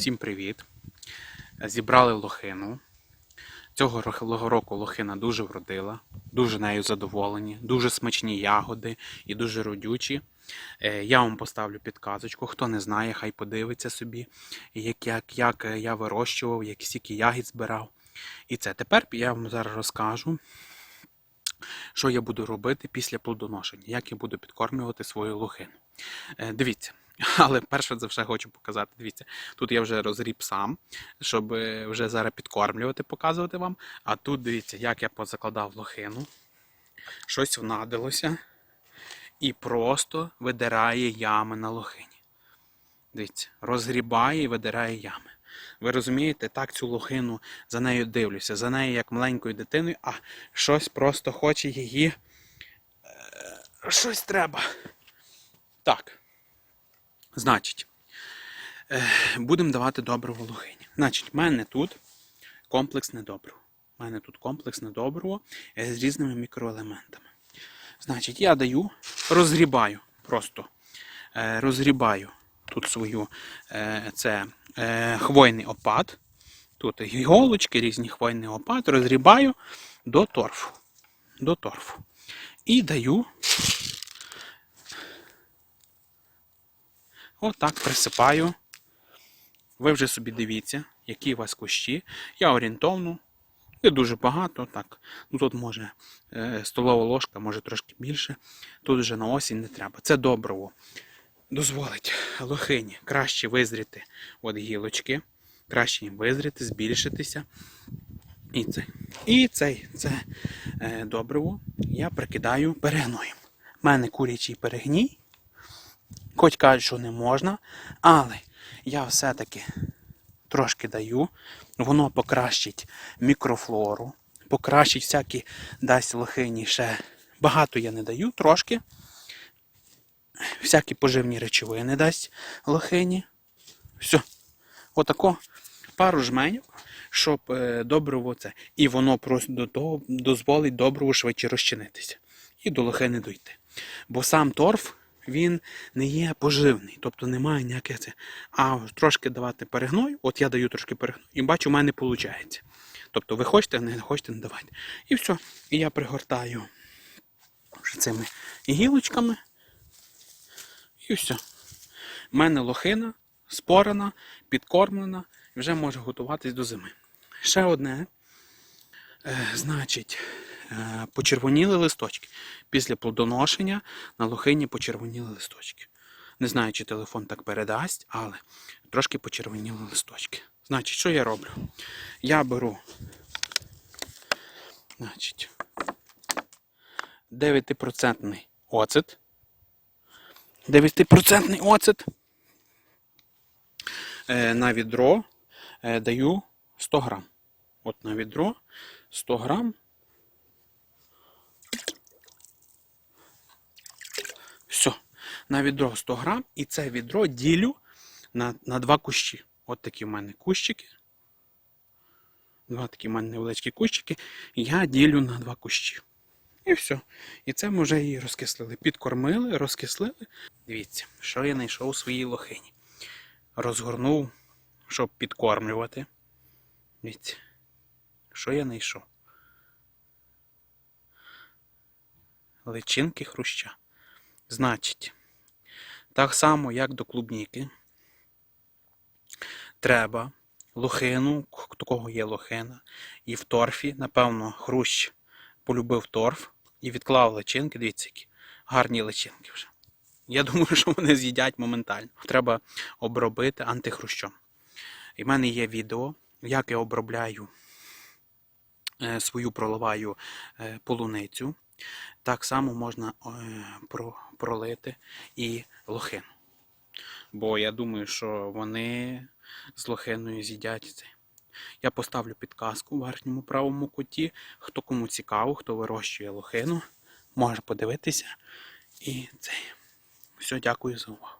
Всім привіт! Зібрали лохину. Цього року лохина дуже вродила, дуже нею задоволені, дуже смачні ягоди і дуже родючі. Е, Я вам поставлю підказочку. Хто не знає, хай подивиться собі, як, як, як я вирощував, як стільки ягід збирав. І це тепер я вам зараз розкажу, що я буду робити після плодоношення, як я буду підкормлювати свою лохину. Е, Дивіться, але перше за все хочу показати. Дивіться, тут я вже розріб сам, щоб е, вже зараз підкормлювати, показувати вам. А тут дивіться, як я позакладав лохину. Щось внадилося і просто видирає ями на лохині. Дивіться, розгрібає і видирає ями. Ви розумієте, так цю лохину за нею дивлюся, за нею як маленькою дитиною, а щось просто хоче її. е, Щось треба. Так. Значить, е, будемо давати добриво лохині. Значить, в мене тут комплексне добриво. У мене тут комплексне добриво е, з різними мікроелементами. Значить, я даю, розгрібаю просто. е, Розгрібаю тут свою це хвойний опад. Тут іголочки, різні хвойний опад, розгрібаю до торфу. До торфу. І даю Отак присипаю. Ви вже собі дивіться, які у вас кущі. Я орієнтовно. Не дуже багато, так. Ну тут може е, столова ложка, може трошки більше. Тут вже на осінь не треба. Це добриво. Дозволить лохині краще визріти от гілочки, краще їм визріти, збільшитися. І це, і цей, це е, добриво я прикидаю перегноєм. У мене курячий перегній. Хоч кажуть, що не можна, але я все-таки трошки даю. Воно покращить мікрофлору, покращить всякі дасть лохині ще. Багато я не даю, трошки. Всякі поживні речовини дасть лохині. Все. Отако пару жменів, щоб е, добриво це. І воно просто до того дозволить добриво швидше розчинитися. І до лохини дойти. Бо сам торф він не є поживний, тобто немає ніяких це. А трошки давати перегною, от я даю трошки перегною, і бачу, у мене виходить. Тобто ви хочете, не хочете, не давайте. І все. І я пригортаю цими гілочками. І все. У мене лохина спорена, підкормлена і вже може готуватись до зими. Ще одне. Е, значить, почервоніли листочки. Після плодоношення на лохині почервоніли листочки. Не знаю, чи телефон так передасть, але трошки почервоніли листочки. Значить, що я роблю? Я беру значить, 9% оцет. 9% оцет. Е, На відро е, даю 100 грам. От на відро 100 грам. Все. На відро 100 грам. І це відро ділю на, на два кущі. От такі в мене кущики. Два такі в мене невеличкі кущики. Я ділю на два кущі. І все. І це ми вже її розкислили. Підкормили, розкислили. Дивіться, що я знайшов у своїй лохині. Розгорнув, щоб підкормлювати. Дивіться, що я знайшов. Личинки хруща. Значить, так само, як до клубніки, треба лохину, у кого є лохина, і в торфі, напевно, хрущ полюбив торф і відклав личинки. Дивіться, які гарні личинки вже. Я думаю, що вони з'їдять моментально. Треба обробити антихрущом. І в мене є відео, як я обробляю е, свою проливаю е, полуницю. Так само можна е, про- пролити і лохину. Бо я думаю, що вони з лохиною з'їдять це. Я поставлю підказку в верхньому правому куті. Хто кому цікаво, хто вирощує лохину, може подивитися. І це. Все, дякую за увагу.